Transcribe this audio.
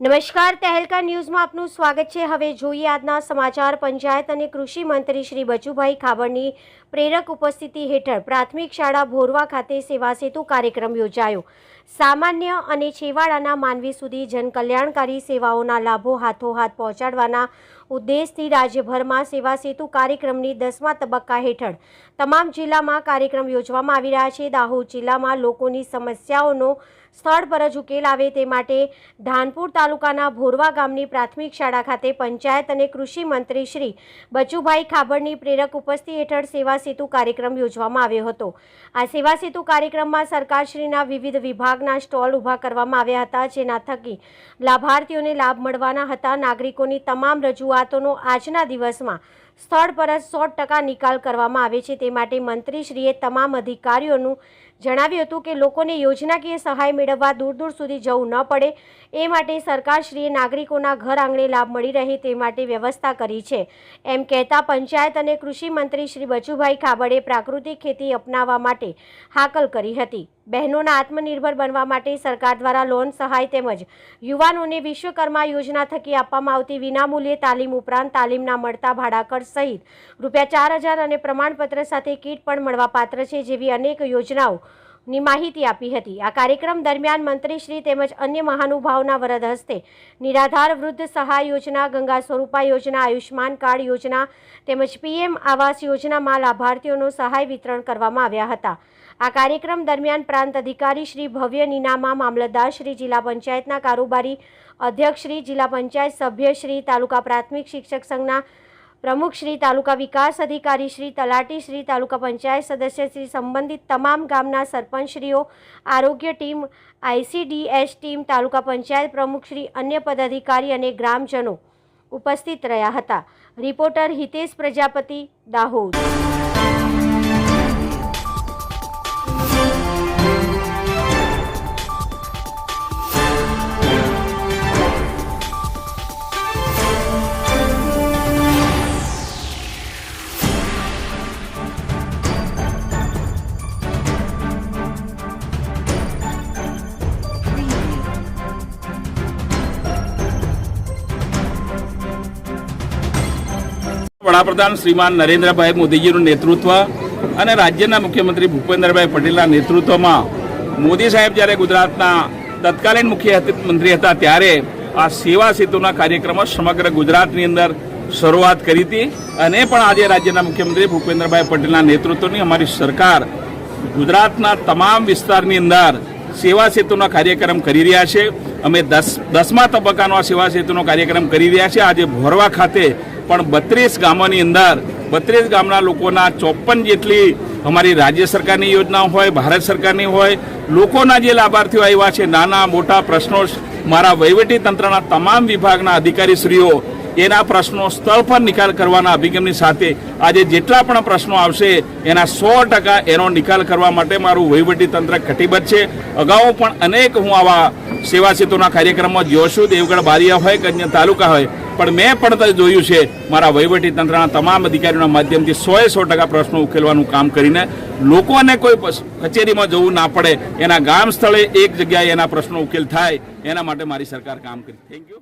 નમસ્કાર, તહેલકા ન્યૂઝમાં આપનું સ્વાગત છે. હવે જોઈએ આજના સમાચાર. પંચાયત અને કૃષિ મંત્રી શ્રી બચુભાઈ ખાબડની પ્રેરક ઉપસ્થિતિ હેઠળ પ્રાથમિક શાળા ભોરવા ખાતે સેવા સેતુ કાર્યક્રમ યોજાયો. સામાન્ય અને છેવાડાના માનવી સુધી જનકલ્યાણકારી સેવાઓના લાભો હાથોહાથ પહોંચાડવાના ઉદ્દેશથી રાજ્યભરમાં સેવા સેતુ કાર્યક્રમની દસમા તબક્કા હેઠળ તમામ જિલ્લામાં કાર્યક્રમ યોજવામાં આવી રહ્યા છે. દાહોદ જિલ્લામાં લોકોની સમસ્યાઓનો સ્થળ પર જ ઉકેલ આવે તે માટે ધાનપુર તાલુકાના ભોરવા ગામની પ્રાથમિક શાળા ખાતે પંચાયત અને કૃષિ મંત્રી શ્રી બચુભાઈ ખાબડની પ્રેરક ઉપસ્થિતિ હેઠળ સેવા સેતુ કાર્યક્રમ યોજવામાં આવ્યો હતો. આ સેવા સેતુ કાર્યક્રમમાં સરકારશ્રીના વિવિધ વિભાગના સ્ટોલ ઊભા કરવામાં આવ્યા હતા, જેના થકી લાભાર્થીઓને લાભ મળવાના હતા. નાગરિકોની તમામ રજૂઆતોનો આજના દિવસમાં સ્થળ પર જ સો ટકા નિકાલ કરવામાં આવે છે. તે માટે મંત્રીશ્રીએ તમામ અધિકારીઓનું જણાવ્યું હતું કે લોકોને યોજનાકીય સહાય મેળવવા દૂર દૂર સુધી જવું ન પડે. એ માટે સરકારશ્રીએ નાગરિકોના ઘર આંગણે લાભ મળી રહે તે માટે વ્યવસ્થા કરી છે. એમ કહેતા પંચાયત અને કૃષિ મંત્રી શ્રી બચુભાઈ ખાબડે પ્રાકૃતિક ખેતી અપનાવવા માટે હાકલ કરી હતી. બહેનોના આત્મનિર્ભર બનવા માટે સરકાર દ્વારા લોન સહાય તેમજ યુવાનોને વિશ્વકર્મા યોજના થકી આપવામાં આવતી વિનામૂલ્યે તાલીમ ઉપરાંત તાલીમના મળતા ભાડાકર સહિત રૂપિયા ચાર હજાર અને પ્રમાણપત્ર સાથે કીટ પણ મળવાપાત્ર છે જેવી અનેક યોજનાઓ ની માહિતી આપી હતી. આ કાર્યક્રમ દરમિયાન મંત્રીશ્રી તેમજ અન્ય મહાનુભાવના વરદ હસ્તે નિરાધાર વૃદ્ધ સહાય યોજના, ગંગા સ્વરૂપા યોજના આયુષ્માન કાર્ડ યોજના તેમજ પીએમ આવાસ યોજનામાં લાભાર્થીઓનો સહાય વિતરણ કરવામાં આવ્યા હતા. આ કાર્યક્રમ દરમિયાન પ્રાંત અધિકારી શ્રી ભવ્ય નીનામા, મામલતદાર શ્રી જિલ્લા પંચાયતના કારોબારી અધ્યક્ષ શ્રી જિલ્લા પંચાયત સભ્ય શ્રી તાલુકા પ્રાથમિક શિક્ષક સંઘના પ્રમુખ શ્રી તાલુકા વિકાસ અધિકારી શ્રી તલાટી શ્રી તાલુકા પંચાયત સદસ્ય શ્રી સંબંધિત તમામ ગામના સરપંચશ્રીઓ, આરોગ્ય team, ICDS team, taluka panchayat પ્રમુખ શ્રી, અન્ય પદાધિકારી અને ગ્રામજનો ઉપસ્થિત રહ્યા હતા. રિપોર્ટર હિતેશ પ્રજાપતિ, દાહોદ. વડાપ્રધાન શ્રીમાન નરેન્દ્રભાઈ મોદીજીનું નેતૃત્વ અને રાજ્યના મુખ્યમંત્રી ભૂપેન્દ્રભાઈ પટેલના નેતૃત્વમાં મોદી સાહેબ જ્યારે ગુજરાતના તત્કાલીન મુખ્યમંત્રી હતા ત્યારે આ સેવા સેતુના કાર્યક્રમો સમગ્ર ગુજરાતની અંદર શરૂઆત કરી હતી અને પણ આજે રાજ્યના મુખ્યમંત્રી ભૂપેન્દ્રભાઈ પટેલના નેતૃત્વની અમારી સરકાર ગુજરાતના તમામ વિસ્તારની અંદર સેવા સેતુનો કાર્યક્રમ કરી રહ્યા છે. અમે દસ દસમા તબક્કાનો આ સેવા સેતુનો કાર્યક્રમ કરી રહ્યા છે. આજે ભોરવા ખાતે પણ બત્રીસ ગામોની અંદર, બત્રીસ ગામના લોકોના ચોપન જેટલી અમારી રાજ્ય સરકારની યોજનાઓ હોય, ભારત સરકારની હોય, લોકોના જે લાભાર્થીઓ આવ્યા છે, નાના, મોટા પ્રશ્નો મારા વહીવટી તંત્રના તમામ વિભાગના અધિકારીશ્રીઓ, એના પ્રશ્નો સ્થળ પર નિકાલ કરવાના અભિગમની સાથે આજે જેટલા પણ પ્રશ્નો આવશે, એના સો ટકા એનો નિકાલ કરવા માટે મારું વહીવટી તંત્ર કટિબદ્ધ છે. અગાઉ પણ અનેક હું આવા સેવા સેતુના કાર્યક્રમમાં જ્યોશું દેવગઢ બારિયા હોય કે અન્ય તાલુકા હોય પણ મેં પણ જોયું છે, મારા વહીવટી તંત્રના તમામ અધિકારીઓના માધ્યમથી સોએ સો ટકા પ્રશ્નો ઉકેલવાનું કામ કરીને લોકોને કોઈ કચેરીમાં જવું ના પડે. એના ગામ સ્થળે એક જગ્યાએ એના પ્રશ્નો ઉકેલ થાય. એના માટે મારી સરકાર કામ કરી. Thank you